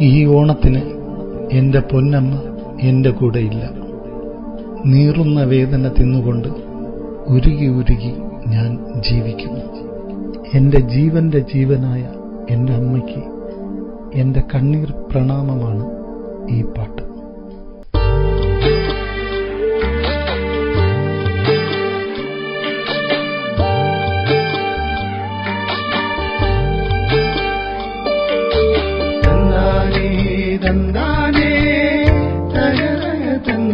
ഈ ഓണത്തിന് എന്റെ പൊന്നമ്മ എന്റെ കൂടെയില്ല. നീറുന്ന വേദന തിന്നുകൊണ്ട് ഉരുകി ഉരുകി ഞാൻ ജീവിക്കുന്നു. എന്റെ ജീവന്റെ ജീവനായ എന്റെ അമ്മയ്ക്ക് എന്റെ കണ്ണീർ പ്രണാമമാണ് ഈ പാട്ട്.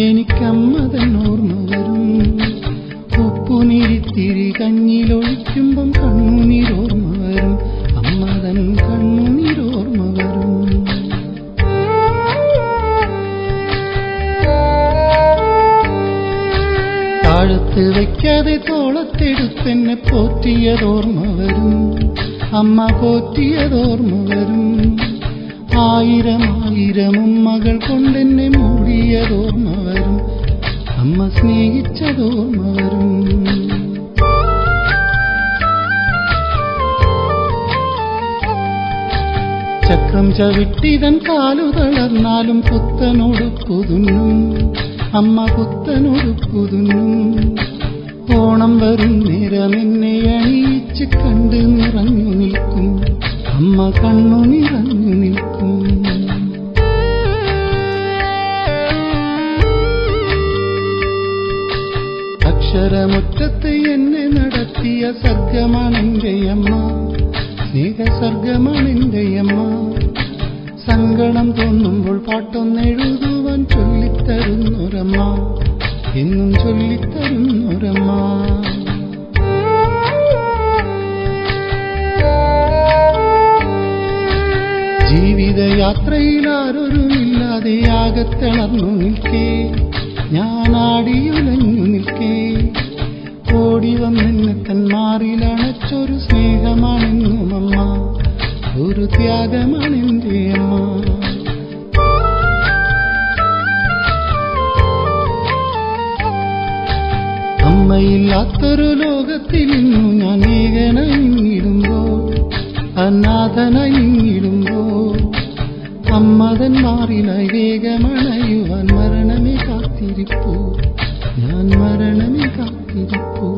എനിക്കമ്മതൻ ഓർമ്മ വരും ഉപ്പുനിരിത്തിരി കഞ്ഞിലൊഴിക്കുമ്പം കണ്ണുനീരോർമ്മ വരും അമ്മതൻ കണ്ണുനീരോർമ്മ വരും താഴത്ത് വയ്ക്കാതെ തോളത്തെടുത്തെന്നെ പോറ്റിയതോർമ്മ വരും അമ്മ പോറ്റിയതോർമ്മ വരും ആയിരം ആയിരം ഉമ്മകൾ കൊണ്ടെന്നെ മൂടിയതോർമ്മ വരും അമ്മ സ്നേഹിച്ചതോർമ്മ വരും. ചക്രം ചവിട്ടിതൻ കാലു തളർന്നാലും പുത്തനോട് പുതുന്നും. അമ്മ പുത്തനോട് പുതുന്നും. ഓണം വരും നിറമെന്നെ അണിയിച്ച് കണ്ട് നിറഞ്ഞു നിൽക്കും. അമ്മ കണ്ണു അക്ഷരമുറ്റത്ത് എന്നെ നടത്തിയ സ്നേഹസർഗമാണെന്റെ അമ്മ. സങ്കടം തോന്നുമ്പോൾ പാട്ടൊന്നെഴുതുവാൻ ചൊല്ലിത്തരുന്നൊരമ്മ. എന്നും ചൊല്ലിത്തരുന്നൊരമ്മ. ജീവിതയാത്രയിൽ ആരൊരുമില്ലാതെ ആകത്തളർന്നു നിൽക്കേ. ഞാൻ ആടിയുലഞ്ഞു നിൽക്കേ. ഓടി വന്നെന്ന് തന്മാറിലണച്ചൊരു സ്നേഹമാണെന്നും അമ്മ. ഒരു ത്യാഗമാണെന്റെ അമ്മ. അമ്മയില്ലാത്തൊരു ലോകത്തിൽ ഇന്നു ഞാൻ ഏകനായിടുമ്പോ അനാഥനായിടുമ്പോ അമ്മതൻ മാറിലായി വേഗമണയുവാൻ മരണമേ കാത്തിരിപ്പൂ. ഞാൻ മരണമേ കാത്തിരിപ്പൂ